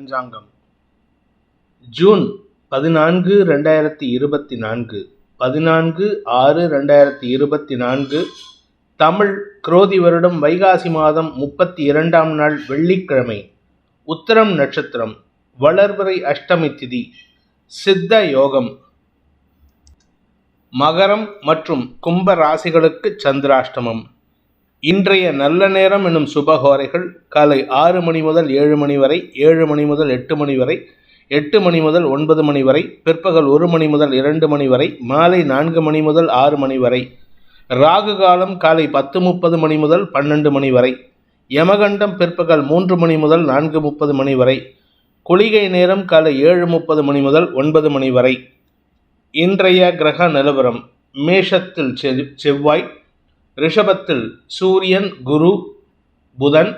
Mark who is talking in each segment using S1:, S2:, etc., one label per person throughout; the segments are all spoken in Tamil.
S1: பஞ்சாங்கம். ஜூன் பதினான்கு ரெண்டாயிரத்தி இருபத்தி நான்கு பதினான்கு ஆறு ரெண்டாயிரத்தி இருபத்தி நான்கு தமிழ் குரோதி வருடம் வைகாசி மாதம் முப்பத்தி இரண்டாம் நாள் வெள்ளிக்கிழமை உத்தரம் நட்சத்திரம் வளர்வரை அஷ்டமி திதி சித்த யோகம். மகரம் மற்றும் கும்ப ராசிகளுக்கு சந்திராஷ்டமம். இன்றைய நல்ல நேரம் என்னும் சுபகோரைகள் காலை ஆறு மணி முதல் ஏழு மணி வரை ஏழு மணி முதல் எட்டு மணி வரை எட்டு மணி முதல் ஒன்பது மணி வரை பிற்பகல் ஒரு மணி முதல் இரண்டு மணி வரை மாலை நான்கு மணி முதல் ஆறு மணி வரை ராகு காலம் காலை பத்து முப்பது மணி முதல் பன்னெண்டு மணி வரை யமகண்டம் பிற்பகல் மூன்று மணி முதல் நான்கு முப்பது மணி வரை குளிகை நேரம் காலை ஏழு முப்பது மணி முதல் ஒன்பது மணி வரை. இன்றைய கிரக நிலவரம் மேஷத்தில் செவ்- செவ்வாய் ரிஷபத்தில் சூரியன் குரு புதன்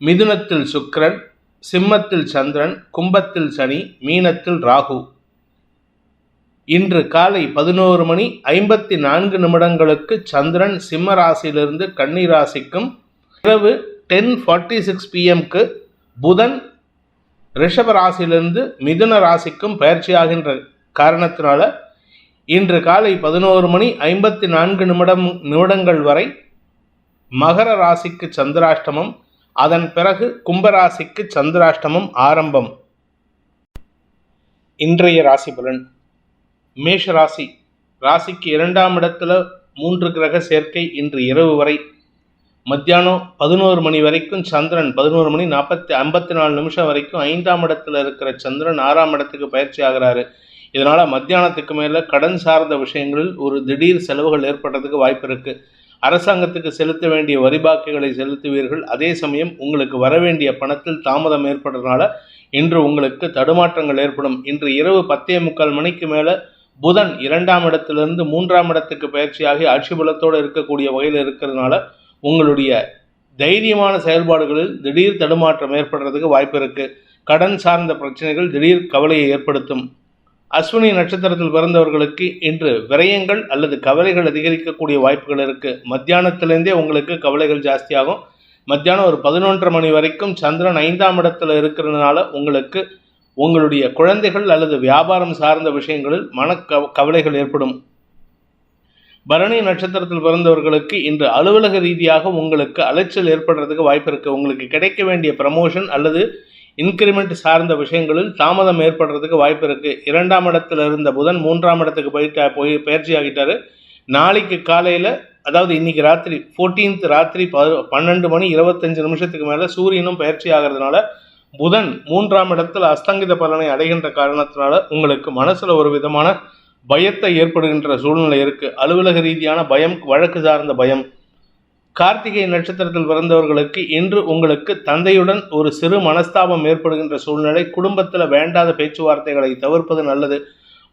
S1: மிதுனத்தில் சுக்ரன் சிம்மத்தில் சந்திரன் கும்பத்தில் சனி மீனத்தில் ராகு. இன்று காலை பதினோரு மணி ஐம்பத்தி நான்கு நிமிடங்களுக்கு சந்திரன் சிம்ம ராசியிலிருந்து கன்னி ராசிக்கும் இரவு டென் ஃபார்ட்டி சிக்ஸ் பிஎம்க்கு புதன் ரிஷப ராசியிலிருந்து மிதுன ராசிக்கும் பயிற்சியாகின்ற காரணத்தினால இன்று காலை பதினோரு மணி ஐம்பத்தி நான்கு நிமிடம் நிமிடங்கள் வரை மகர ராசிக்கு சந்திராஷ்டமம் அதன் பிறகு கும்பராசிக்கு சந்திராஷ்டமம் ஆரம்பம். இன்றைய ராசி பலன். மேஷ ராசி. ராசிக்கு இரண்டாம் இடத்துல மூன்று கிரக சேர்க்கை இன்று இரவு வரை. மத்தியானம் பதினோரு மணி வரைக்கும் சந்திரன் பதினோரு மணி நாற்பத்தி ஐம்பத்தி நாலு நிமிஷம் வரைக்கும் ஐந்தாம் இடத்துல இருக்கிற சந்திரன் ஆறாம் இடத்துக்கு பயிற்சி ஆகிறாரு. இதனால் மத்தியானத்துக்கு மேலே கடன் சார்ந்த விஷயங்களில் ஒரு திடீர் செலவுகள் ஏற்படுறதுக்கு வாய்ப்பு இருக்குது அரசாங்கத்துக்கு செலுத்த வேண்டிய வரி பாக்கிகளை செலுத்துவீர்கள். அதே சமயம் உங்களுக்கு வர வேண்டிய பணத்தில் தாமதம் ஏற்படுறதுனால இன்று உங்களுக்கு தடுமாற்றங்கள் ஏற்படும். இன்று இரவு பத்தே முக்கால் மணிக்கு மேலே புதன் இரண்டாம் இடத்திலிருந்து மூன்றாம் இடத்துக்கு பயிற்சியாகி ஆட்சி பலத்தோடு இருக்கக்கூடிய வகையில் இருக்கிறதுனால உங்களுடைய தைரியமான செயல்பாடுகளில் திடீர் தடுமாற்றம் ஏற்படுறதுக்கு வாய்ப்பு இருக்குது கடன் சார்ந்த பிரச்சனைகள் திடீர் கவலையை ஏற்படுத்தும். அஸ்வினி நட்சத்திரத்தில் பிறந்தவர்களுக்கு இன்று விரயங்கள் அல்லது கவலைகள் அதிகரிக்கக்கூடிய வாய்ப்புகள் இருக்குது மத்தியானத்திலேருந்தே உங்களுக்கு கவலைகள் ஜாஸ்தியாகும். மத்தியானம் ஒரு பதினொன்றரை மணி வரைக்கும் சந்திரன் ஐந்தாம் இடத்துல இருக்கிறதுனால உங்களுக்கு உங்களுடைய குழந்தைகள் அல்லது வியாபாரம் சார்ந்த விஷயங்களில் மன கவலைகள் ஏற்படும். பரணி நட்சத்திரத்தில் பிறந்தவர்களுக்கு இன்று அலுவலக ரீதியாக உங்களுக்கு அலைச்சல் ஏற்படுறதுக்கு வாய்ப்பு இருக்குது உங்களுக்கு கிடைக்க வேண்டிய ப்ரமோஷன் அல்லது இன்கிரிமெண்ட் சார்ந்த விஷயங்களில் தாமதம் ஏற்படுறதுக்கு வாய்ப்பு இருக்குது இரண்டாம் இடத்துல இருந்த புதன் மூன்றாம் இடத்துக்கு போயிட்டா போய் பயிற்சி ஆகிட்டாரு. நாளைக்கு காலையில் அதாவது இன்னைக்கு ராத்திரி 14th ராத்திரி ப- பன்னெண்டு மணி இருபத்தஞ்சு நிமிஷத்துக்கு மேலே சூரியனும் பயிற்சி ஆகிறதுனால புதன் மூன்றாம் இடத்தில் அஸ்தங்கித பலனை அடைகின்ற காரணத்தினால உங்களுக்கு மனசில் ஒரு விதமான பயத்தை ஏற்படுகின்ற சூழ்நிலை இருக்குது அலுவலக ரீதியான பயம் வழக்கு சார்ந்த பயம் கார்த்திகை நட்சத்திரத்தில் பிறந்தவர்களுக்கு இன்று உங்களுக்கு தந்தையுடன் ஒரு சிறு மனஸ்தாபம் ஏற்படுகின்ற சூழ்நிலை குடும்பத்தில் வேண்டாத பேச்சுவார்த்தைகளை தவிர்ப்பது நல்லது.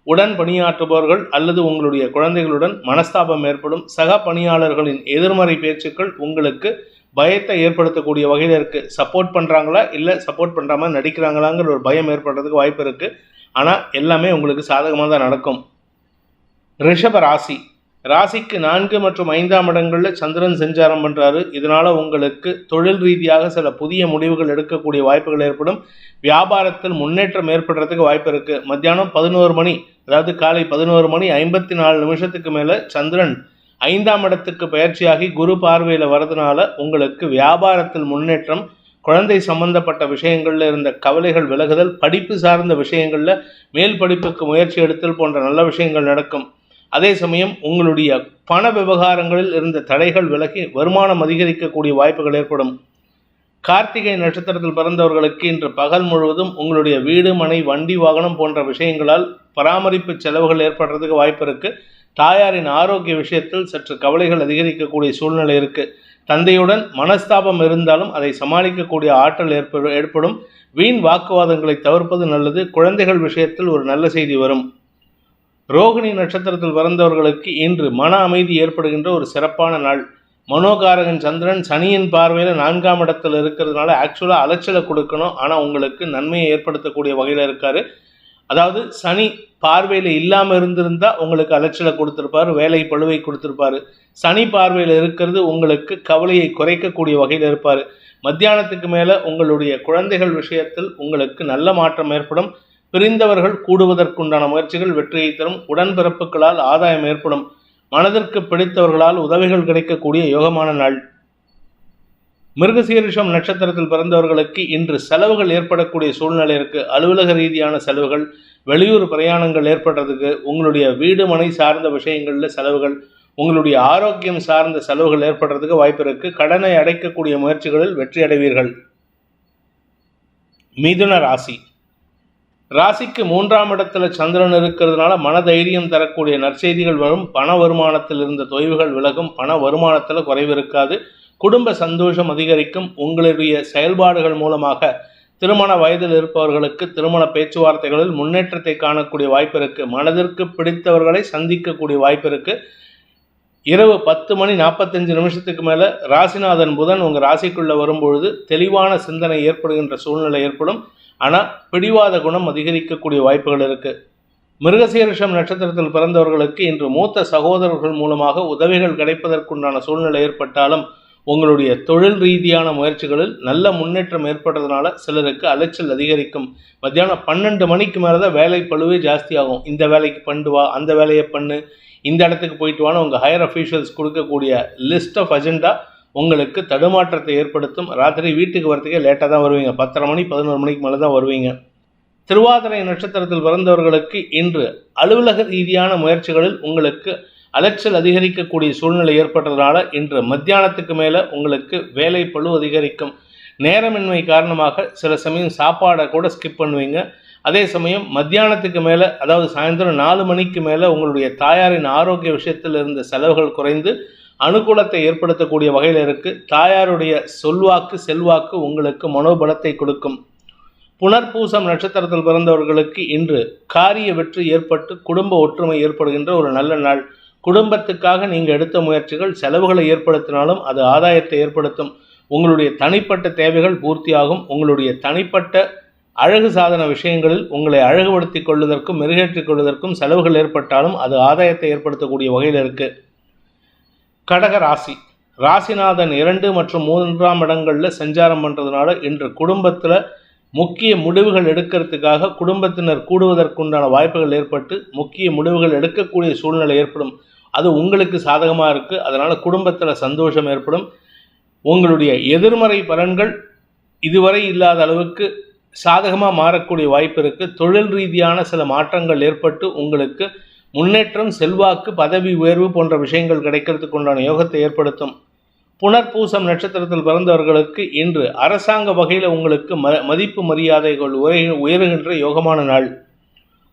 S1: உடன் பணியாற்றுபவர்கள் அல்லது உங்களுடைய குழந்தைகளுடன் மனஸ்தாபம் ஏற்படும். சக பணியாளர்களின் எதிர்மறை பேச்சுக்கள் உங்களுக்கு பயத்தை ஏற்படுத்தக்கூடிய வகையில் இருக்கு. சப்போர்ட் பண்ணுறாங்களா இல்லை சப்போர்ட் பண்ணுற மாதிரி நடிக்கிறாங்களாங்கிற ஒரு பயம் ஏற்படுறதுக்கு வாய்ப்பு இருக்குது ஆனால் எல்லாமே உங்களுக்கு சாதகமாக தான் நடக்கும். ரிஷப ராசி. ராசிக்கு நான்கு மற்றும் ஐந்தாம் இடங்களில் சந்திரன் சஞ்சாரம் பண்ணுறாரு இதனால் உங்களுக்கு தொழில் ரீதியாக சில புதிய முடிவுகள் எடுக்கக்கூடிய வாய்ப்புகள் ஏற்படும். வியாபாரத்தில் முன்னேற்றம் ஏற்படுறதுக்கு வாய்ப்பு இருக்குது மத்தியானம் பதினோரு மணி அதாவது காலை பதினோரு மணி ஐம்பத்தி நாலு நிமிஷத்துக்கு மேலே சந்திரன் ஐந்தாம் இடத்துக்கு பயிற்சியாகி குரு பார்வையில் வரதுனால உங்களுக்கு வியாபாரத்தில் முன்னேற்றம் குழந்தை சம்பந்தப்பட்ட விஷயங்களில் இருந்த கவலைகள் விலகுதல் படிப்பு சார்ந்த விஷயங்களில் மேல் படிப்புக்கு முயற்சி எடுத்தல் போன்ற நல்ல விஷயங்கள் நடக்கும். அதே சமயம் உங்களுடைய பண விவகாரங்களில் இருந்த தடைகள் விலகி வருமானம் அதிகரிக்கக்கூடிய வாய்ப்புகள் ஏற்படும். கார்த்திகை நட்சத்திரத்தில் பிறந்தவர்களுக்கு இன்று பகல் முழுவதும் உங்களுடைய வீடு மனை வண்டி வாகனம் போன்ற விஷயங்களால் பராமரிப்பு செலவுகள் ஏற்படுறதுக்கு வாய்ப்பு இருக்கு. தாயாரின் ஆரோக்கிய விஷயத்தில் சற்று கவலைகள் அதிகரிக்கக்கூடிய சூழ்நிலை இருக்கு. தந்தையுடன் மனஸ்தாபம் இருந்தாலும் அதை சமாளிக்கக்கூடிய ஆற்றல் ஏற்படும் ஏற்படும். வீண் வாக்குவாதங்களை தவிர்ப்பது நல்லது. குழந்தைகள் விஷயத்தில் ஒரு நல்ல செய்தி வரும். ரோகிணி நட்சத்திரத்தில் பிறந்தவர்களுக்கு இன்று மன அமைதி ஏற்படுகின்ற ஒரு சிறப்பான நாள். மனோகாரகன் சந்திரன் சனியின் பார்வையில் நான்காம் இடத்துல இருக்கிறதுனால ஆக்சுவலாக அலைச்சலை கொடுக்கணும். ஆனால் உங்களுக்கு நன்மையை ஏற்படுத்தக்கூடிய வகையில் இருக்கார். அதாவது சனி பார்வையில் இல்லாமல் இருந்திருந்தால் உங்களுக்கு அலைச்சலை கொடுத்துருப்பாரு வேலை பழுவை கொடுத்துருப்பாரு. சனி பார்வையில் இருக்கிறது உங்களுக்கு கவலையை குறைக்கக்கூடிய வகையில் இருப்பார். மத்தியானத்துக்கு மேலே உங்களுடைய குழந்தைகள் விஷயத்தில் உங்களுக்கு நல்ல மாற்றம் ஏற்படும். பிரிந்தவர்கள் கூடுவதற்குண்டான முயற்சிகள் வெற்றியை தரும். உடன்பிறப்புகளால் ஆதாயம் ஏற்படும். மனதிற்கு பிடித்தவர்களால் உதவிகள் கிடைக்கக்கூடிய யோகமான நாள். மிருகசீரிஷம் நட்சத்திரத்தில் பிறந்தவர்களுக்கு இன்று செலவுகள் ஏற்படக்கூடிய சூழ்நிலை இருக்கு. அலுவலக ரீதியான செலவுகள் வெளியூர் பிரயாணங்கள் ஏற்படுறதுக்கு உங்களுடைய வீடு மனை சார்ந்த விஷயங்களில் செலவுகள் உங்களுடைய ஆரோக்கியம் சார்ந்த செலவுகள் ஏற்படுறதுக்கு வாய்ப்பு இருக்கு. கடனை அடைக்கக்கூடிய முயற்சிகளில் வெற்றி அடைவீர்கள். மிதுன ராசி. ராசிக்கு மூன்றாம் இடத்துல சந்திரன் இருக்கிறதுனால மனதைரியம் தரக்கூடிய நற்செய்திகள் வரும். பண வருமானத்தில் இருந்த தொய்வுகள் விலகும். பண வருமானத்தில் குறைவு இருக்காது. குடும்ப சந்தோஷம் அதிகரிக்கும். உங்களுடைய செயல்பாடுகள் மூலமாக திருமண வயதில் இருப்பவர்களுக்கு திருமண பேச்சுவார்த்தைகளில் முன்னேற்றத்தை காணக்கூடிய வாய்ப்பு இருக்கு. மனதிற்கு பிடித்தவர்களை சந்திக்கக்கூடிய வாய்ப்பு இருக்கு. இரவு பத்து மணி நாற்பத்தஞ்சு நிமிஷத்துக்கு மேலே ராசிநாதன் புதன் உங்கள் ராசிக்குள்ளே வரும்பொழுது தெளிவான சிந்தனை ஏற்படுகின்ற சூழ்நிலை ஏற்படும். ஆனால் பிடிவாத குணம் அதிகரிக்கக்கூடிய வாய்ப்புகள் இருக்கு. மிருகசீரிஷம் நட்சத்திரத்தில் பிறந்தவர்களுக்கு இன்று மூத்த சகோதரர்கள் மூலமாக உதவிகள் கிடைப்பதற்குண்டான சூழ்நிலை ஏற்பட்டாலும் உங்களுடைய தொழில் ரீதியான முயற்சிகளில் நல்ல முன்னேற்றம் ஏற்படுறதுனால சிலருக்கு அலைச்சல் அதிகரிக்கும். மத்தியானம் பன்னெண்டு மணிக்கு மேலே தான் வேலை பழுவே ஜாஸ்தியாகும். இந்த வேலைக்கு பண்ணிட்டு வா அந்த வேலையை பண்ணு. இந்த இடத்துக்கு போயிட்டு வான்னு உங்கள் ஹையர் அஃபீஷியல்ஸ் கொடுக்கக்கூடிய லிஸ்ட் ஆஃப் அஜெண்டா உங்களுக்கு தடுமாற்றத்தை ஏற்படுத்தும். ராத்திரி வீட்டுக்கு வரத்துக்கே லேட்டாக தான் வருவீங்க. பத்தரை மணி பதினோரு மணிக்கு மேலே தான் வருவீங்க. திருவாதிரை நட்சத்திரத்தில் பிறந்தவர்களுக்கு இன்று அலுவலக ரீதியான முயற்சிகளில் உங்களுக்கு அலைச்சல் அதிகரிக்கக்கூடிய சூழ்நிலை ஏற்பட்டதுனால இன்று மத்தியானத்துக்கு மேலே உங்களுக்கு வேலை பழு அதிகரிக்கும். நேரமின்மை காரணமாக சில சமயம் சாப்பாடை கூட ஸ்கிப் பண்ணுவீங்க. அதே சமயம் மத்தியானத்துக்கு மேலே அதாவது சாயந்தரம் நாலு மணிக்கு மேலே உங்களுடைய தாயாரின் ஆரோக்கிய விஷயத்தில் இருந்த செலவுகள் குறைந்து அனுகூலத்தை ஏற்படுத்தக்கூடிய வகையில் இருக்குது தாயாருடைய சொல்வாக்கு செல்வாக்கு உங்களுக்கு மனோபலத்தை கொடுக்கும். புனர்பூசம் நட்சத்திரத்தில் பிறந்தவர்களுக்கு இன்று காரிய வெற்றி ஏற்பட்டு குடும்ப ஒற்றுமை ஏற்படுகின்ற ஒரு நல்ல நாள். குடும்பத்துக்காக நீங்கள் எடுத்த முயற்சிகள் செலவுகளை ஏற்படுத்தினாலும் அது ஆதாயத்தை ஏற்படுத்தும். உங்களுடைய தனிப்பட்ட தேவைகள் பூர்த்தியாகும். உங்களுடைய தனிப்பட்ட அழகு சாதன விஷயங்களில் உங்களை அழகுபடுத்திக் கொள்வதற்கும் மெருகேற்றிக் கொள்வதற்கும் செலவுகள் ஏற்பட்டாலும் அது ஆதாயத்தை ஏற்படுத்தக்கூடிய வகையில் இருக்குது கடக ராசி. ராசிநாதன் இரண்டு மற்றும் மூன்றாம் இடங்களில் சஞ்சாரம் பண்ணுறதுனால இன்று குடும்பத்தில் முக்கிய முடிவுகள் எடுக்கிறதுக்காக குடும்பத்தினர் கூடுவதற்குண்டான வாய்ப்புகள் ஏற்பட்டு முக்கிய முடிவுகள் எடுக்கக்கூடிய சூழ்நிலை ஏற்படும். அது உங்களுக்கு சாதகமாக இருக்குது அதனால் குடும்பத்தில் சந்தோஷம் ஏற்படும். உங்களுடைய எதிர்மறை பலன்கள் இதுவரை இல்லாத அளவுக்கு சாதகமாக மாறக்கூடிய வாய்ப்பு இருக்குது தொழில் ரீதியான சில மாற்றங்கள் ஏற்பட்டு உங்களுக்கு முன்னேற்றம் செல்வாக்கு பதவி உயர்வு போன்ற விஷயங்கள் கிடைக்கிறதுக்கு உண்டான யோகத்தை ஏற்படுத்தும். புனர்பூசம் நட்சத்திரத்தில் பிறந்தவர்களுக்கு இன்று அரசாங்க வகையில் உங்களுக்கு ம மதிப்பு மரியாதைகள் உரை உயருகின்ற யோகமான நாள்.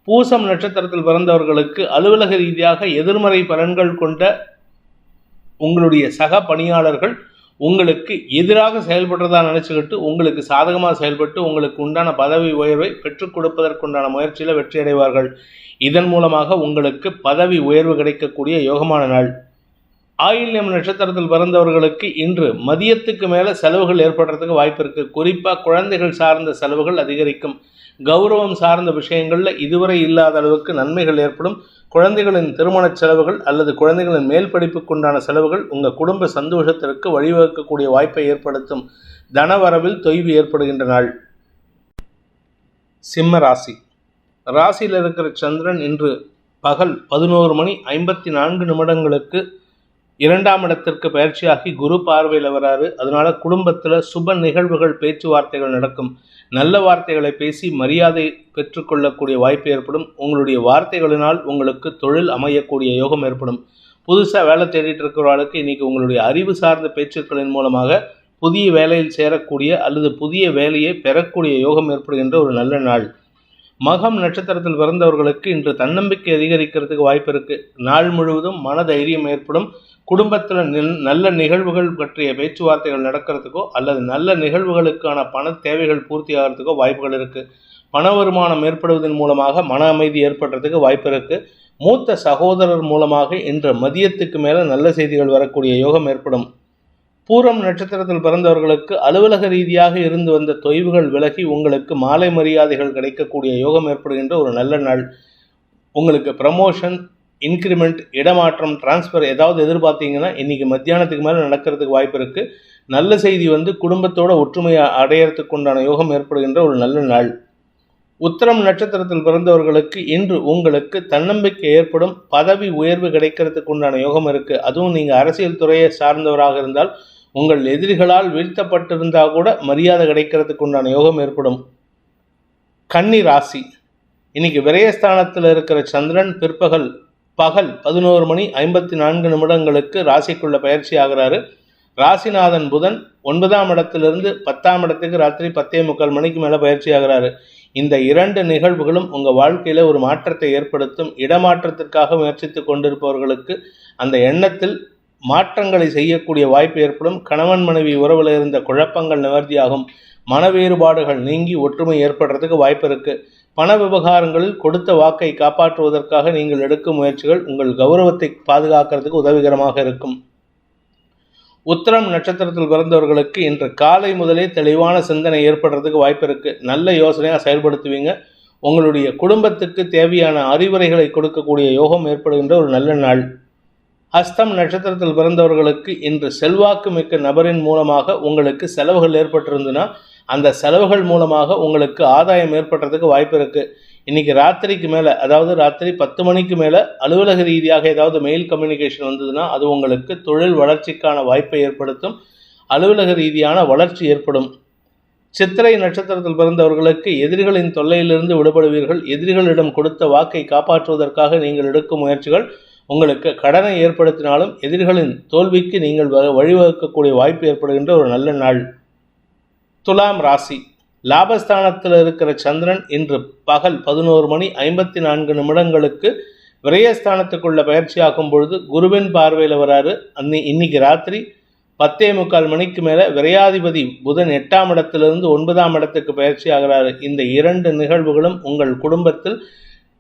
S1: பூசம் நட்சத்திரத்தில் பிறந்தவர்களுக்கு அலுவலக ரீதியாக எதிர்மறை பலன்கள் கொண்ட உங்களுடைய சக பணியாளர்கள் உங்களுக்கு எதிராக செயல்படுறதா நினச்சிக்கிட்டு உங்களுக்கு சாதகமாக செயல்பட்டு உங்களுக்கு உண்டான பதவி உயர்வை பெற்றுக் கொடுப்பதற்குண்டான முயற்சியில் வெற்றி அடைவார்கள். இதன் மூலமாக உங்களுக்கு பதவி உயர்வு கிடைக்கக்கூடிய யோகமான நாள். ஆயில்யம் நட்சத்திரத்தில் பிறந்தவர்களுக்கு இன்று மதியத்துக்கு மேலே செலவுகள் ஏற்படுறதுக்கு வாய்ப்பு இருக்குது குறிப்பாக குழந்தைகள் சார்ந்த செலவுகள் அதிகரிக்கும். கௌரவம் சார்ந்த விஷயங்களில் இதுவரை இல்லாத அளவுக்கு நன்மைகள் ஏற்படும். குழந்தைகளின் திருமணச் செலவுகள் அல்லது குழந்தைகளின் மேல் படிப்புக்குண்டான செலவுகள் உங்கள் குடும்ப சந்தோஷத்திற்கு வழிவகுக்கக்கூடிய வாய்ப்பை ஏற்படுத்தும். தனவரவில் தொய்வு ஏற்படுகின்ற நாள். சிம்ம ராசி. ராசியில் இருக்கிற சந்திரன் இன்று பகல் பதினோரு மணி ஐம்பத்தி நான்கு நிமிடங்களுக்கு இரண்டாம் இடத்திற்கு பயிற்சியாகி குரு பார்வையில் வராரு. அதனால குடும்பத்தில் சுப நிகழ்வுகள் பேச்சுவார்த்தைகள் நடக்கும். நல்ல வார்த்தைகளை பேசி மரியாதை பெற்றுக்கொள்ளக்கூடிய வாய்ப்பு ஏற்படும். உங்களுடைய வார்த்தைகளினால் உங்களுக்கு தொழில் அமையக்கூடிய யோகம் ஏற்படும். புதுசாக வேலை தேடிட்டு இருக்கிறவர்களுக்கு இன்றைக்கி உங்களுடைய அறிவு சார்ந்த பேச்சுக்களின் மூலமாக புதிய வேலையில் சேரக்கூடிய அல்லது புதிய வேலையை பெறக்கூடிய யோகம் ஏற்படுகின்ற ஒரு நல்ல நாள். மகம் நட்சத்திரத்தில் பிறந்தவர்களுக்கு இன்று தன்னம்பிக்கை அதிகரிக்கிறதுக்கு வாய்ப்பு இருக்குது நாள் முழுவதும் மன தைரியம் ஏற்படும். குடும்பத்தில் நல்ல நிகழ்வுகள் பற்றிய பேச்சுவார்த்தைகள் நடக்கிறதுக்கோ அல்லது நல்ல நிகழ்வுகளுக்கான பண தேவைகள் பூர்த்தி ஆகிறதுக்கோ வாய்ப்புகள் இருக்குது பண வருமானம் ஏற்படுவதன் மூலமாக மன அமைதி ஏற்படுறதுக்கு வாய்ப்பு இருக்குது மூத்த சகோதரர் மூலமாக இன்று மதியத்துக்கு மேலே நல்ல செய்திகள் வரக்கூடிய யோகம் ஏற்படும். பூரம் நட்சத்திரத்தில் பிறந்தவர்களுக்கு அலுவலக ரீதியாக இருந்து வந்த தொய்வுகள் விலகி உங்களுக்கு மாலை மரியாதைகள் கிடைக்கக்கூடிய யோகம் ஏற்படுகின்ற ஒரு நல்ல நாள். உங்களுக்கு ப்ரமோஷன் இன்க்ரிமெண்ட் இடமாற்றம் டிரான்ஸ்ஃபர் ஏதாவது எதிர்பார்த்தீங்கன்னா இன்றைக்கி மத்தியானத்துக்கு மேலே நடக்கிறதுக்கு வாய்ப்பு இருக்குது நல்ல செய்தி வந்து குடும்பத்தோட ஒற்றுமையை அடையறதுக்கு உண்டான யோகம் ஏற்படுகின்ற ஒரு நல்ல நாள். உத்தரம் நட்சத்திரத்தில் பிறந்தவர்களுக்கு இன்று உங்களுக்கு தன்னம்பிக்கை ஏற்படும் பதவி உயர்வு கிடைக்கிறதுக்கு உண்டான யோகம் இருக்குது அதுவும் நீங்கள் அரசியல் துறையை சார்ந்தவராக இருந்தால் உங்கள் எதிரிகளால் வீழ்த்தப்பட்டிருந்தா கூட மரியாதை கிடைக்கிறதுக்கு உண்டான யோகம் ஏற்படும். கன்னி ராசி. இன்னைக்கு விரயஸ்தானத்தில் இருக்கிற சந்திரன் பிற்பகல் பகல் பதினோரு மணி ஐம்பத்தி நான்கு நிமிடங்களுக்கு ராசிக்குள்ள பயிற்சி ஆகிறாரு. ராசிநாதன் புதன் ஒன்பதாம் இடத்திலிருந்து பத்தாம் இடத்துக்கு ராத்திரி பத்தே முக்கால் மணிக்கு மேலே பயிற்சி ஆகிறாரு. இந்த இரண்டு நிகழ்வுகளும் உங்கள் வாழ்க்கையில் ஒரு மாற்றத்தை ஏற்படுத்தும் இடமாற்றத்திற்காக முயற்சித்து கொண்டிருப்பவர்களுக்கு அந்த எண்ணத்தில் மாற்றங்களை செய்யக்கூடிய வாய்ப்பு ஏற்படும். கணவன் மனைவி உறவில் இருந்த குழப்பங்கள் நிவர்த்தியாகும். மன வேறுபாடுகள் நீங்கி ஒற்றுமை ஏற்படுறதுக்கு வாய்ப்பு இருக்குது பண விவகாரங்களில் கொடுத்த வாக்கை காப்பாற்றுவதற்காக நீங்கள் எடுக்கும் முயற்சிகள் உங்கள் கௌரவத்தை பாதுகாக்கிறதுக்கு உதவிகரமாக இருக்கும். உத்திரம் நட்சத்திரத்தில் பிறந்தவர்களுக்கு இன்று காலை முதலே தெளிவான சிந்தனை ஏற்படுறதுக்கு வாய்ப்பு இருக்கு. நல்ல யோசனையாக செயல்படுத்துவீங்க. உங்களுடைய குடும்பத்துக்கு தேவையான அறிவுரைகளை கொடுக்கக்கூடிய யோகம் ஏற்படுகின்ற ஒரு நல்ல நாள். ஹஸ்தம் நட்சத்திரத்தில் பிறந்தவர்களுக்கு இன்று செல்வாக்கு மிக்க நபரின் மூலமாக உங்களுக்கு செலவுகள் ஏற்பட்டிருந்துன்னா அந்த செலவுகள் மூலமாக உங்களுக்கு ஆதாயம் ஏற்படுறதுக்கு வாய்ப்பு இருக்குது இன்னைக்கு ராத்திரிக்கு மேலே அதாவது ராத்திரி பத்து மணிக்கு மேலே அலுவலக ரீதியாக ஏதாவது மெயில் கம்யூனிகேஷன் வந்ததுன்னா அது உங்களுக்கு தொழில் வளர்ச்சிக்கான வாய்ப்பை ஏற்படுத்தும். அலுவலக ரீதியான வளர்ச்சி ஏற்படும். சித்திரை நட்சத்திரத்தில் பிறந்தவர்களுக்கு எதிரிகளின் தொல்லையிலிருந்து விடுபடுவீர்கள். எதிரிகளிடம் கொடுத்த வாக்கை காப்பாற்றுவதற்காக நீங்கள் எடுக்கும் முயற்சிகள் உங்களுக்கு கடனை ஏற்படுத்தினாலும் எதிரிகளின் தோல்விக்கு நீங்கள் வ- வழிவகுக்கக்கூடிய வாய்ப்பு ஏற்படுகின்ற ஒரு நல்ல நாள். துலாம் ராசி. லாபஸ்தானத்தில் இருக்கிற சந்திரன் இன்று பகல் பதினோரு மணி ஐம்பத்தி நான்கு நிமிடங்களுக்கு விரயஸ்தானத்துக்குள்ள பயிற்சியாகும் பொழுது குருவின் பார்வையில் வராரு. அன்னி இன்னைக்கு ராத்திரி பத்தே முக்கால் மணிக்கு மேலே விரையாதிபதி புதன் எட்டாம் இடத்திலிருந்து ஒன்பதாம் இடத்துக்கு பயிற்சி ஆகிறாரு. இந்த இரண்டு நிகழ்வுகளும் உங்கள் குடும்பத்தில்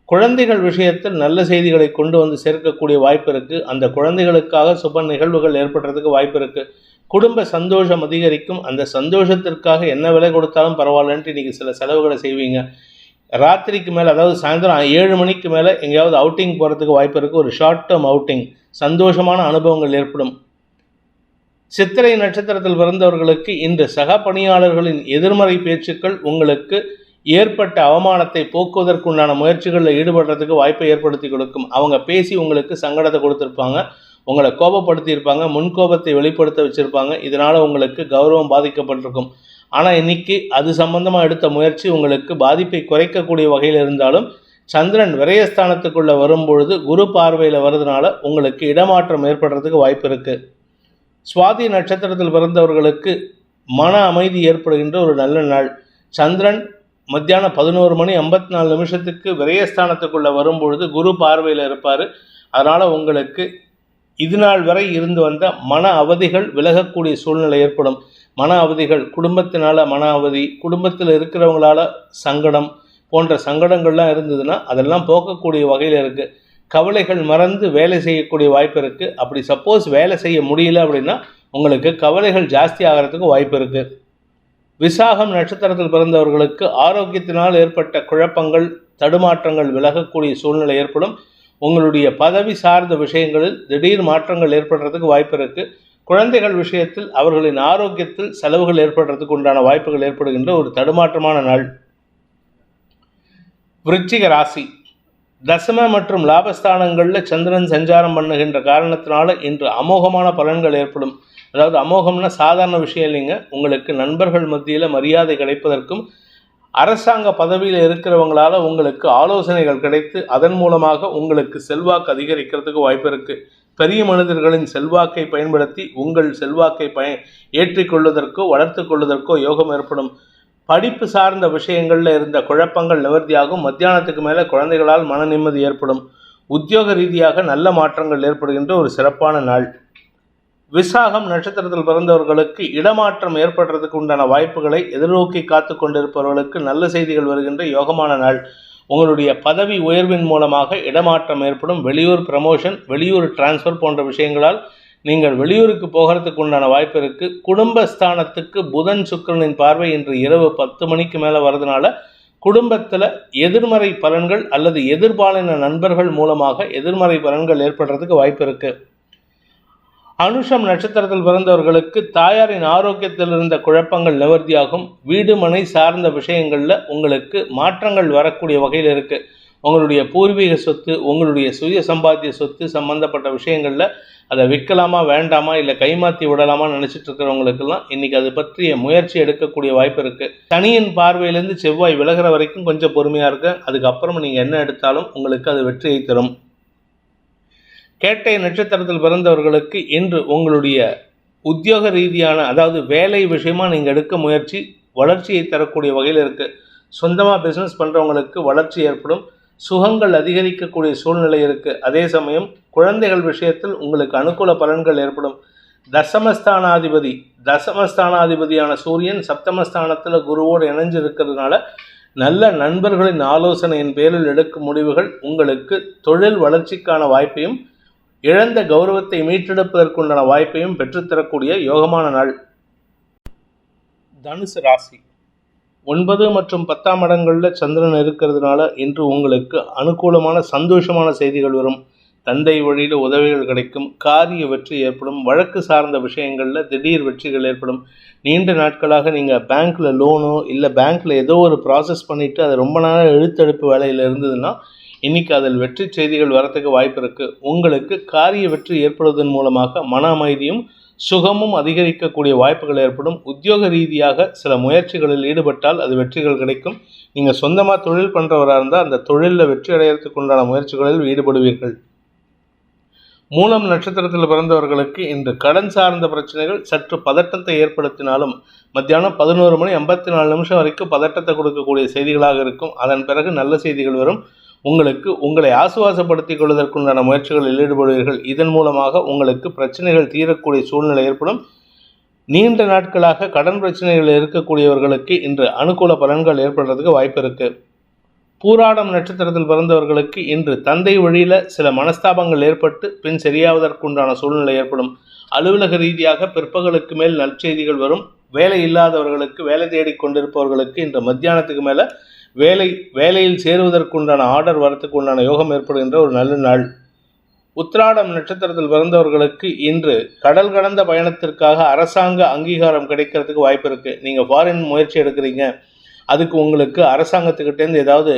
S1: குழந்தைகள் விஷயத்தில் நல்ல செய்திகளை கொண்டு வந்து சேர்க்கக்கூடிய வாய்ப்பு இருக்குது அந்த குழந்தைகளுக்காக சுப நிகழ்வுகள் ஏற்படுறதுக்கு வாய்ப்பு இருக்குது குடும்ப சந்தோஷம் அதிகரிக்கும். அந்த சந்தோஷத்திற்காக என்ன விலை கொடுத்தாலும் பரவாயில்லன்ட்டு நீங்கள் சில செலவுகளை செய்வீங்க. ராத்திரிக்கு மேலே அதாவது சாயந்தரம் ஏழு மணிக்கு மேலே எங்கேயாவது அவுட்டிங் போகிறதுக்கு வாய்ப்பு இருக்குது ஒரு ஷார்ட் டேர்ம் அவுட்டிங் சந்தோஷமான அனுபவங்கள் ஏற்படும். சித்திரை நட்சத்திரத்தில் பிறந்தவர்களுக்கு இன்று சக பணியாளர்களின் எதிர்மறை பேச்சுக்கள் உங்களுக்கு ஏற்பட்ட அவமானத்தை போக்குவதற்குண்டான முயற்சிகளில் ஈடுபடுறதுக்கு வாய்ப்பை ஏற்படுத்தி கொடுக்கும். அவங்க பேசி உங்களுக்கு சங்கடத்தை கொடுத்துருப்பாங்க. உங்களை கோபப்படுத்தியிருப்பாங்க முன்கோபத்தை வெளிப்படுத்த வச்சுருப்பாங்க. இதனால் உங்களுக்கு கௌரவம் பாதிக்கப்பட்டிருக்கும். ஆனால் இன்னைக்கு அது சம்பந்தமாக எடுத்த முயற்சி உங்களுக்கு பாதிப்பை குறைக்கக்கூடிய வகையில் இருந்தாலும் சந்திரன் விரயஸ்தானத்துக்குள்ளே வரும்பொழுது குரு பார்வையில் வர்றதுனால உங்களுக்கு இடமாற்றம் ஏற்படுறதுக்கு வாய்ப்பு இருக்குது சுவாதி நட்சத்திரத்தில் பிறந்தவர்களுக்கு மன அமைதி ஏற்படுகின்ற ஒரு நல்ல நாள். சந்திரன் மத்தியானம் பதினோரு மணி ஐம்பத்தி நாலு நிமிஷத்துக்கு விரயஸ்தானத்துக்குள்ளே வரும்பொழுது குரு பார்வையில் இருப்பார். அதனால் உங்களுக்கு இது நாள் வரை இருந்து வந்த மன அவதிகள் விலகக்கூடிய சூழ்நிலை ஏற்படும். மன அவதிகள் குடும்பத்தினால மன அவதி குடும்பத்தில் இருக்கிறவங்களால சங்கடம் போன்ற சங்கடங்கள்லாம் இருந்ததுன்னா அதெல்லாம் போக்கக்கூடிய வகையில் இருக்குது கவலைகள் மறந்து வேலை செய்யக்கூடிய வாய்ப்பு இருக்குது அப்படி சப்போஸ் வேலை செய்ய முடியல அப்படின்னா உங்களுக்கு கவலைகள் ஜாஸ்தி ஆகிறதுக்கு வாய்ப்பு இருக்குது விசாகம் நட்சத்திரத்தில் பிறந்தவர்களுக்கு ஆரோக்கியத்தினால் ஏற்பட்ட குழப்பங்கள் தடுமாற்றங்கள் விலகக்கூடிய சூழ்நிலை ஏற்படும். உங்களுடைய பதவி சார்ந்த விஷயங்களில் திடீர் மாற்றங்கள் ஏற்படுறதுக்கு வாய்ப்பு இருக்குது குழந்தைகள் விஷயத்தில் அவர்களின் ஆரோக்கியத்தில் செலவுகள் ஏற்படுறதுக்கு உண்டான வாய்ப்புகள் ஏற்படுகின்ற ஒரு தடுமாற்றமான நாள். விருச்சிக ராசி. தசம மற்றும் லாபஸ்தானங்களில் சந்திரன் சஞ்சாரம் பண்ணுகின்ற காரணத்தினால இன்று அமோகமான பலன்கள் ஏற்படும். அதாவது அமோகம்னா சாதாரண விஷயம் இல்லைங்க. உங்களுக்கு நண்பர்கள் மத்தியில் மரியாதை கிடைப்பதற்கும் அரசாங்க பதவியில் இருக்கிறவங்களால உங்களுக்கு ஆலோசனைகள் கிடைத்து அதன் மூலமாக உங்களுக்கு செல்வாக்கு அதிகரிக்கிறதுக்கு வாய்ப்பு இருக்குது பெரிய மனிதர்களின் செல்வாக்கை பயன்படுத்தி உங்கள் செல்வாக்கை பய ஏற்றிக்கொள்வதற்கோ வளர்த்து கொள்வதற்கோ யோகம் ஏற்படும். படிப்பு சார்ந்த விஷயங்களில் இருந்த குழப்பங்கள் நிவர்த்தியாகும். மத்தியானத்துக்கு மேலே குழந்தைகளால் மன நிம்மதி ஏற்படும். உத்தியோக ரீதியாக நல்ல மாற்றங்கள் ஏற்படுகின்ற ஒரு சிறப்பான நாள். விசாகம் நட்சத்திரத்தில் பிறந்தவர்களுக்கு இடமாற்றம் ஏற்படுறதுக்கு உண்டான வாய்ப்புகளை எதிர்நோக்கி காத்து கொண்டிருப்பவர்களுக்கு நல்ல செய்திகள் வருகின்ற யோகமான நாள். உங்களுடைய பதவி உயர்வின் மூலமாக இடமாற்றம் ஏற்படும். வெளியூர் ப்ரமோஷன் வெளியூர் டிரான்ஸ்ஃபர் போன்ற விஷயங்களால் நீங்கள் வெளியூருக்கு போகிறதுக்கு உண்டான வாய்ப்பு இருக்குது குடும்பஸ்தானத்துக்கு புதன் சுக்கிரனின் பார்வை இன்று இரவு பத்து மணிக்கு மேலே வரதுனால குடும்பத்தில் எதிர்மறை பலன்கள் அல்லது எதிர்பாலின நண்பர்கள் மூலமாக எதிர்மறை பலன்கள் ஏற்படுறதுக்கு வாய்ப்பு இருக்குது அனுஷம் நட்சத்திரத்தில் பிறந்தவர்களுக்கு தாயாரின் ஆரோக்கியத்தில் இருந்த குழப்பங்கள் நிவர்த்தியாகும். வீடு மனை சார்ந்த விஷயங்களில் உங்களுக்கு மாற்றங்கள் வரக்கூடிய வகையில் இருக்கு. உங்களுடைய பூர்வீக சொத்து உங்களுடைய சுய சம்பாத்திய சொத்து சம்பந்தப்பட்ட விஷயங்களில் அதை விற்கலாமா வேண்டாமா இல்லை கைமாற்றி விடலாமா நினச்சிட்டு இருக்கிறவங்களுக்கெல்லாம் இன்றைக்கி அது பற்றிய முயற்சி எடுக்கக்கூடிய வாய்ப்பு இருக்குது சனியின் பார்வையிலேருந்து செவ்வாய் விலகிற வரைக்கும் கொஞ்சம் பொறுமையாக இருக்கு அதுக்கப்புறம் நீங்கள் என்ன எடுத்தாலும் உங்களுக்கு அது வெற்றியை தரும். கேட்டை நட்சத்திரத்தில் பிறந்தவர்களுக்கு இன்று உங்களுடைய உத்தியோக ரீதியான அதாவது வேலை விஷயமாக நீங்கள் எடுக்க முயற்சி வளர்ச்சியை தரக்கூடிய வகையில் இருக்குது சொந்தமாக பிஸ்னஸ் பண்ணுறவங்களுக்கு வளர்ச்சி ஏற்படும். சுகங்கள் அதிகரிக்கக்கூடிய சூழ்நிலை இருக்குது அதே சமயம் குழந்தைகள் விஷயத்தில் உங்களுக்கு அனுகூல பலன்கள் ஏற்படும். தசமஸ்தானாதிபதி தசமஸ்தானாதிபதியான சூரியன் சப்தமஸ்தானத்தில் குருவோடு இணைஞ்சு இருக்கிறதுனால நல்ல நண்பர்களின் ஆலோசனையின் பேரில் எடுக்கும் முடிவுகள் உங்களுக்கு தொழில் வளர்ச்சிக்கான வாய்ப்பையும் இழந்த கௌரவத்தை மீட்டெடுப்பதற்குண்டான வாய்ப்பையும் பெற்றுத்தரக்கூடிய யோகமான நாள். தனுசு ராசி. ஒன்பது மற்றும் பத்தாம் இடங்களில் சந்திரன் இருக்கிறதுனால இன்று உங்களுக்கு அனுகூலமான சந்தோஷமான செய்திகள் வரும். தந்தை வழியில் உதவிகள் கிடைக்கும். காரிய வெற்றி ஏற்படும். வழக்கு சார்ந்த விஷயங்களில் திடீர் வெற்றிகள் ஏற்படும். நீண்ட நாட்களாக நீங்கள் பேங்க்கில் லோனோ இல்லை பேங்க்கில் ஏதோ ஒரு ப்ராசஸ் பண்ணிவிட்டு அது ரொம்ப நேரம் எழுத்தெடுப்பு வேலையில் இருந்ததுன்னா இன்னைக்கு அதில் வெற்றி செய்திகள் வரத்துக்கு வாய்ப்பு இருக்குது உங்களுக்கு காரிய வெற்றி ஏற்படுவதன் மூலமாக மன அமைதியும் சுகமும் அதிகரிக்கக்கூடிய வாய்ப்புகள் ஏற்படும். உத்தியோக ரீதியாக சில முயற்சிகளில் ஈடுபட்டால் அது வெற்றிகள் கிடைக்கும். நீங்கள் சொந்தமாக தொழில் பண்ணுறவராக இருந்தால் அந்த தொழிலில் வெற்றி அடையிறதுக்கு உண்டான முயற்சிகளில் ஈடுபடுவீர்கள். மூலம் நட்சத்திரத்தில் பிறந்தவர்களுக்கு இன்று கடன் சார்ந்த பிரச்சனைகள் சற்று பதட்டத்தை ஏற்படுத்தினாலும் மத்தியானம் பதினோரு மணி ஐம்பத்தி நாலு நிமிஷம் வரைக்கும் பதட்டத்தை கொடுக்கக்கூடிய செய்திகளாக இருக்கும். அதன் பிறகு நல்ல செய்திகள் வரும். உங்களுக்கு உங்களை ஆசுவாசப்படுத்திக் கொள்வதற்குண்டான முயற்சிகளில் ஈடுபடுவீர்கள். இதன் மூலமாக உங்களுக்கு பிரச்சனைகள் தீரக்கூடிய சூழ்நிலை ஏற்படும். நீண்ட நாட்களாக கடன் பிரச்சனைகள் இருக்கக்கூடியவர்களுக்கு இன்று அனுகூல பலன்கள் ஏற்படுறதுக்கு வாய்ப்பு இருக்கு. பூராடம் நட்சத்திரத்தில் பிறந்தவர்களுக்கு இன்று தந்தை வழியில் சில மனஸ்தாபங்கள் ஏற்பட்டு பின் சரியாவதற்குண்டான சூழ்நிலை ஏற்படும். அலுவலக ரீதியாக பிற்பகலுக்கு மேல் நற்செய்திகள் வரும். வேலை இல்லாதவர்களுக்கு வேலை தேடிக் கொண்டிருப்பவர்களுக்கு இன்று மத்தியானத்துக்கு மேலே வேலை வேலையில் சேருவதற்குண்டான ஆர்டர் வரத்துக்கு உண்டான யோகம் ஏற்படுகின்ற ஒரு நல்ல நாள். உத்திராடம் நட்சத்திரத்தில் பிறந்தவர்களுக்கு இன்று கடல் கடந்த பயணத்திற்காக அரசாங்க அங்கீகாரம் கிடைக்கிறதுக்கு வாய்ப்பு இருக்குது நீங்கள் ஃபாரின் முயற்சி எடுக்கிறீங்க. அதுக்கு உங்களுக்கு அரசாங்கத்துக்கிட்டேருந்து ஏதாவது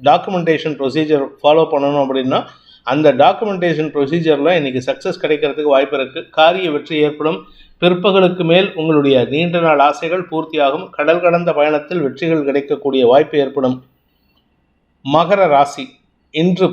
S1: டாக்குமெண்டேஷன் ப்ரொசீஜர் ஃபாலோ பண்ணணும் அப்படின்னா அந்த டாக்குமெண்டேஷன் ப்ரொசீஜரில் இன்றைக்கி சக்ஸஸ் கிடைக்கிறதுக்கு வாய்ப்பு இருக்குது காரிய வெற்றி ஏற்படும். பிற்பகலுக்கு மேல் உங்களுடைய நீண்ட நாள் ஆசைகள் பூர்த்தியாகும். கடல் கடந்த பயணத்தில் வெற்றிகள் கிடைக்கக்கூடிய வாய்ப்பு ஏற்படும். மகர ராசி. இன்று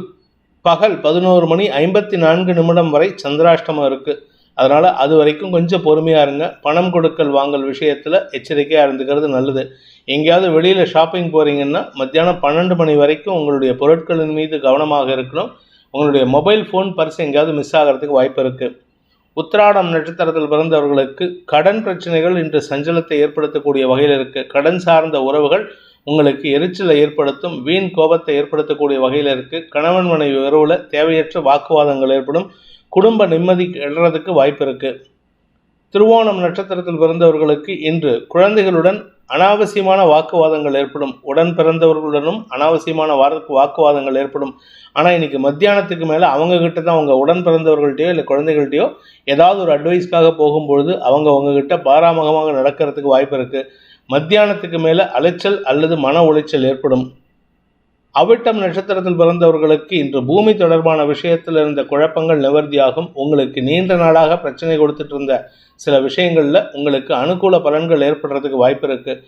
S1: பகல் பதினோரு மணி ஐம்பத்தி நான்கு நிமிடம் வரை சந்திராஷ்டமம் இருக்குது அதனால் அது வரைக்கும் கொஞ்சம் பொறுமையாக இருங்க. பணம் கொடுக்கல் வாங்கல் விஷயத்தில் எச்சரிக்கையாக இருந்துக்கிறது நல்லது. எங்கேயாவது வெளியில் ஷாப்பிங் போகிறீங்கன்னா மத்தியானம் பன்னெண்டு மணி வரைக்கும் உங்களுடைய பொருட்களின் மீது கவனமாக இருக்கணும். உங்களுடைய மொபைல் ஃபோன் பர்ஸ் எங்கேயாவது மிஸ் ஆகிறதுக்கு வாய்ப்பு இருக்குது உத்திராடம் நட்சத்திரத்தில் பிறந்தவர்களுக்கு கடன் பிரச்சனைகள் இன்று சஞ்சலத்தை ஏற்படுத்தக்கூடிய வகையில் இருக்குது கடன் சார்ந்த உறவுகள் உங்களுக்கு எரிச்சலை ஏற்படுத்தும் வீண் கோபத்தை ஏற்படுத்தக்கூடிய வகையில் இருக்குது கணவன் மனைவி உறவுல தேவையற்ற வாக்குவாதங்கள் ஏற்படும். குடும்ப நிம்மதி கெடுறதுக்கு வாய்ப்பு இருக்கு. திருவோணம் நட்சத்திரத்தில் பிறந்தவர்களுக்கு இன்று குழந்தைகளுடன் அனாவசியமான வாக்குவாதங்கள் ஏற்படும். உடன் பிறந்தவர்களுடனும் அனாவசியமான வாரத்துக்கு வாக்குவாதங்கள் ஏற்படும். ஆனால் இன்னைக்கு மத்தியானத்துக்கு மேலே அவங்க கிட்ட தான் அவங்க உடன் பிறந்தவர்கள்ட்டையோ இல்லை குழந்தைகள்ட்டையோ ஏதாவது ஒரு அட்வைஸ்க்காக போகும்பொழுது அவங்க அவங்கக்கிட்ட பாராமுகமாக நடக்கிறதுக்கு வாய்ப்பு இருக்குது மத்தியானத்துக்கு மேலே அலைச்சல் அல்லது மன உளைச்சல் ஏற்படும். அவிட்டம் நட்சத்திரத்தில் பிறந்தவர்களுக்கு இன்று பூமி தொடர்பான விஷயத்தில் இருந்த குழப்பங்கள் நிவர்த்தியாகும். உங்களுக்கு நீண்ட நாளாக பிரச்சனை கொடுத்துட்டு இருந்த சில விஷயங்களில் உங்களுக்கு அனுகூல பலன்கள் ஏற்படுறதுக்கு வாய்ப்பு இருக்குது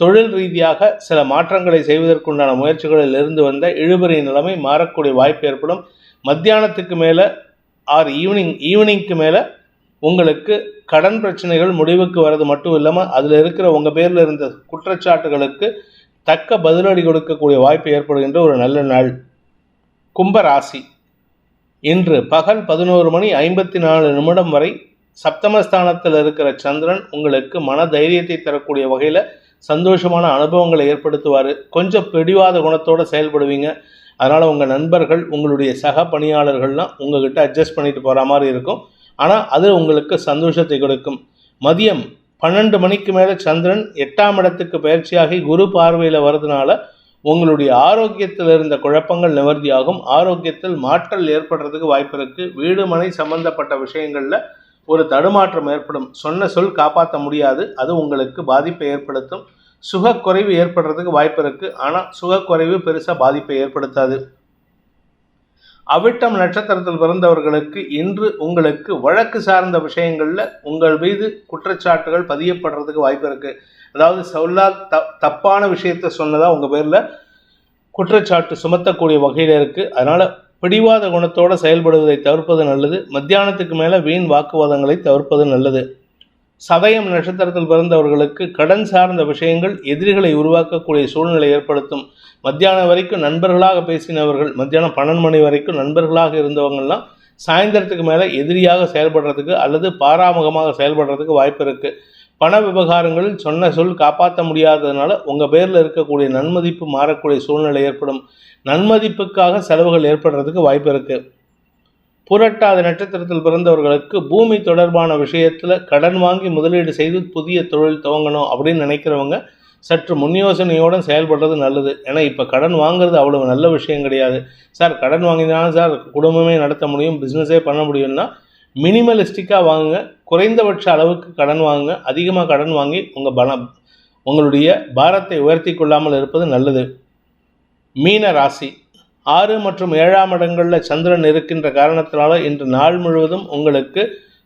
S1: தொழில் ரீதியாக சில மாற்றங்களை செய்வதற்குண்டான முயற்சிகளில் இருந்து வந்த இழுபறி நிலைமை மாறக்கூடிய வாய்ப்பு ஏற்படும். மத்தியானத்துக்கு மேலே ஆர் ஈவினிங் ஈவினிங்க்கு மேலே உங்களுக்கு கடன் பிரச்சனைகள் முடிவுக்கு வர்றது மட்டும் இல்லாமல் அதில் இருக்கிற உங்கள் பேரில் இருந்த குற்றச்சாட்டுகளுக்கு தக்க பதிலடி கொடுக்கக்கூடிய வாய்ப்பு ஏற்படுகின்ற ஒரு நல்ல நாள். கும்பராசி. இன்று பகல் பதினோரு மணி ஐம்பத்தி நாலு நிமிடம் வரை சப்தமஸ்தானத்தில் இருக்கிற சந்திரன் உங்களுக்கு மன தைரியத்தை தரக்கூடிய வகையில் சந்தோஷமான அனுபவங்களை ஏற்படுத்துவார். கொஞ்சம் பிடிவாத குணத்தோடு செயல்படுவீங்க. அதனால் உங்கள் நண்பர்கள் உங்களுடைய சக பணியாளர்கள்லாம் உங்கள்கிட்ட அட்ஜஸ்ட் பண்ணிட்டு போகிற மாதிரி இருக்கும். ஆனால் அது உங்களுக்கு சந்தோஷத்தை கொடுக்கும். மதியம் பன்னெண்டு மணிக்கு மேலே சந்திரன் எட்டாம் இடத்துக்கு பயிற்சியாகி குரு பார்வையில் வர்றதுனால உங்களுடைய ஆரோக்கியத்தில் இருந்த குழப்பங்கள் நிவர்த்தியாகும். ஆரோக்கியத்தில் மாற்றல் ஏற்படுறதுக்கு வாய்ப்பு இருக்குது வீடு மனை சம்பந்தப்பட்ட விஷயங்களில் ஒரு தடுமாற்றம் ஏற்படும். சொன்ன சொல் காப்பாற்ற முடியாது. அது உங்களுக்கு பாதிப்பை ஏற்படுத்தும். சுகக்குறைவு ஏற்படுறதுக்கு வாய்ப்பு இருக்குது ஆனால் சுகக்குறைவு பெருசாக பாதிப்பை ஏற்படுத்தாது. அவிட்டம் நட்சத்திரத்தில் பிறந்தவர்களுக்கு இன்று உங்களுக்கு வழக்கு சார்ந்த விஷயங்களில் உங்கள் மீது குற்றச்சாட்டுகள் பதியப்படுறதுக்கு வாய்ப்பு இருக்குது அதாவது சொல்லா த தப்பான விஷயத்த சொன்னதாக உங்கள் பேரில் குற்றச்சாட்டு சுமத்தக்கூடிய வகையில் இருக்குது அதனால் பிடிவாத குணத்தோடு செயல்படுவதை தவிர்ப்பது நல்லது. மத்தியானத்துக்கு மேலே வீண் வாக்குவாதங்களை தவிர்ப்பது நல்லது. சதயம் நட்சத்திரத்தில் பிறந்தவர்களுக்கு கடன் சார்ந்த விஷயங்கள் எதிரிகளை உருவாக்கக்கூடிய சூழ்நிலை ஏற்படுத்தும். மத்தியானம் வரைக்கும் நண்பர்களாக பேசினவர்கள் மத்தியானம் பன்னெண்டு மணி வரைக்கும் நண்பர்களாக இருந்தவங்கெல்லாம் சாயந்தரத்துக்கு மேலே எதிரியாக செயல்படுறதுக்கு அல்லது பாராமுகமாக செயல்படுறதுக்கு வாய்ப்பு இருக்குது பண விவகாரங்களில் சொன்ன சொல் காப்பாற்ற முடியாததுனால உங்கள் பேரில் இருக்கக்கூடிய நன்மதிப்பு மாறக்கூடிய சூழ்நிலை ஏற்படும். நன்மதிப்புக்காக செலவுகள் ஏற்படுறதுக்கு வாய்ப்பு இருக்குது புரட்டாத நட்சத்திரத்தில் பிறந்தவர்களுக்கு பூமி தொடர்பான விஷயத்தில் கடன் வாங்கி முதலீடு செய்து புதிய தொழில் துவங்கணும் அப்படின்னு நினைக்கிறவங்க சற்று முன் யோசனையோடு செயல்படுறது நல்லது. ஏன்னா இப்போ கடன் வாங்குறது அவ்வளவு நல்ல விஷயம் கிடையாது. சார் கடன் வாங்கினாலும் சார் குடும்பமே நடத்த முடியும் பிஸ்னஸே பண்ண முடியும்னா மினிமலிஸ்டிக்காக வாங்குங்க. குறைந்தபட்ச அளவுக்கு கடன் வாங்குங்க. அதிகமாக கடன் வாங்கி உங்கள் பணம் உங்களுடைய பாரத்தை உயர்த்தி கொள்ளாமல் இருப்பது நல்லது. மீன ராசி. ஆறு மற்றும் ஏழாம் இடங்களில் சந்திரன் இருக்கின்ற காரணத்தினால இன்று நாள் முழுவதும் உங்களுக்கு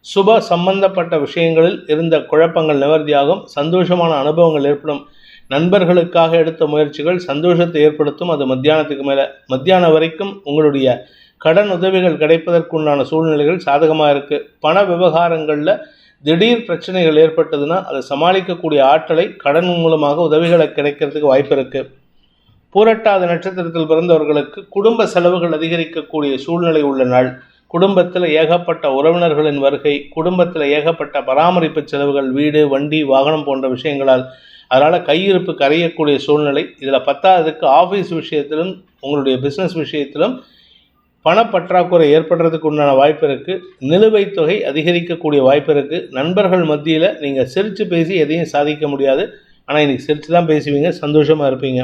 S1: சுப சம்பந்தப்பட்ட விஷயங்களில் இருந்த குழப்பங்கள் நிவர்த்தியாகும் சந்தோஷமான அனுபவங்கள் ஏற்படும். நண்பர்களுக்காக எடுத்த முயற்சிகள் சந்தோஷத்தை ஏற்படுத்தும். அது மத்தியானத்துக்கு மேலே மத்தியானம் வரைக்கும் உங்களுடைய கடன் உதவிகள் கிடைப்பதற்குண்டான சூழ்நிலைகள் சாதகமாக இருக்குது பண விவகாரங்களில் திடீர் பிரச்சனைகள் ஏற்பட்டதுன்னா அதை சமாளிக்கக்கூடிய ஆற்றலை கடன் மூலமாக உதவிகளை கிடைக்கிறதுக்கு வாய்ப்பு இருக்குது பூரட்டாத நட்சத்திரத்தில் பிறந்தவர்களுக்கு குடும்ப செலவுகள் அதிகரிக்கக்கூடிய சூழ்நிலை உள்ள நாள். குடும்பத்தில் ஏகப்பட்ட உறவினர்களின் வருகை குடும்பத்தில் ஏகப்பட்ட பராமரிப்பு செலவுகள் வீடு வண்டி வாகனம் போன்ற விஷயங்களால் அதனால் கையிருப்பு கரையக்கூடிய சூழ்நிலை. இதில் பத்தாவதுக்கு ஆஃபீஸ் விஷயத்திலும் உங்களுடைய பிஸ்னஸ் விஷயத்திலும் பணப்பற்றாக்குறை ஏற்படுறதுக்கு உண்டான வாய்ப்பு இருக்குது நிலுவைத் தொகை அதிகரிக்கக்கூடிய வாய்ப்பு இருக்குது நண்பர்கள் மத்தியில் நீங்கள் சிரித்து பேசி எதையும் சாதிக்க முடியாது. ஆனால் இன்றைக்கி சிரித்து தான் பேசுவீங்க சந்தோஷமாக இருப்பீங்க.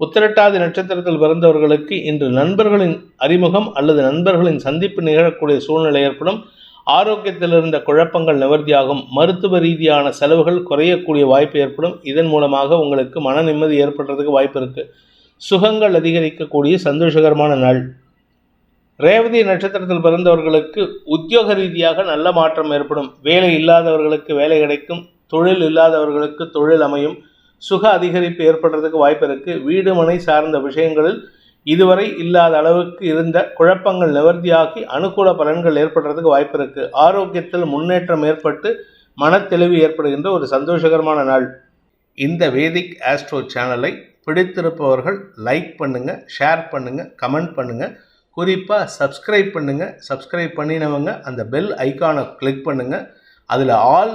S1: உத்திரட்டாதி நட்சத்திரத்தில் பிறந்தவர்களுக்கு இன்று நண்பர்களின் அறிமுகம் அல்லது நண்பர்களின் சந்திப்பு நிகழக்கூடிய சூழ்நிலை ஏற்படும். ஆரோக்கியத்தில் இருந்த குழப்பங்கள் நிவர்த்தியாகும். மருத்துவ ரீதியான செலவுகள் குறையக்கூடிய வாய்ப்பு ஏற்படும். இதன் மூலமாக உங்களுக்கு மன நிம்மதி ஏற்படுறதுக்கு வாய்ப்பு இருக்குது சுகங்கள் அதிகரிக்கக்கூடிய சந்தோஷகரமான நாள். ரேவதி நட்சத்திரத்தில் பிறந்தவர்களுக்கு உத்தியோக ரீதியாக நல்ல மாற்றம் ஏற்படும். வேலை இல்லாதவர்களுக்கு வேலை கிடைக்கும். தொழில் இல்லாதவர்களுக்கு தொழில் அமையும். சுக அதிகரிப்பு ஏற்படுறதுக்கு வாய்ப்பு இருக்குது வீடு மனை சார்ந்த விஷயங்களில் இதுவரை இல்லாத அளவுக்கு இருந்த குழப்பங்கள் நிவர்த்தியாகி அனுகூல பலன்கள் ஏற்படுறதுக்கு வாய்ப்பு இருக்குது ஆரோக்கியத்தில் முன்னேற்றம் ஏற்பட்டு மனத்தெளிவு ஏற்படுகின்ற ஒரு சந்தோஷகரமான நாள். இந்த வேதிக் ஆஸ்ட்ரோ சேனலை பிடித்திருப்பவர்கள் லைக் பண்ணுங்கள் ஷேர் பண்ணுங்கள் கமெண்ட் பண்ணுங்கள் குறிப்பாக சப்ஸ்கிரைப் பண்ணுங்கள் சப்ஸ்கிரைப் பண்ணினவங்க அந்த பெல் ஐக்கானை கிளிக் பண்ணுங்கள் அதில் ஆல்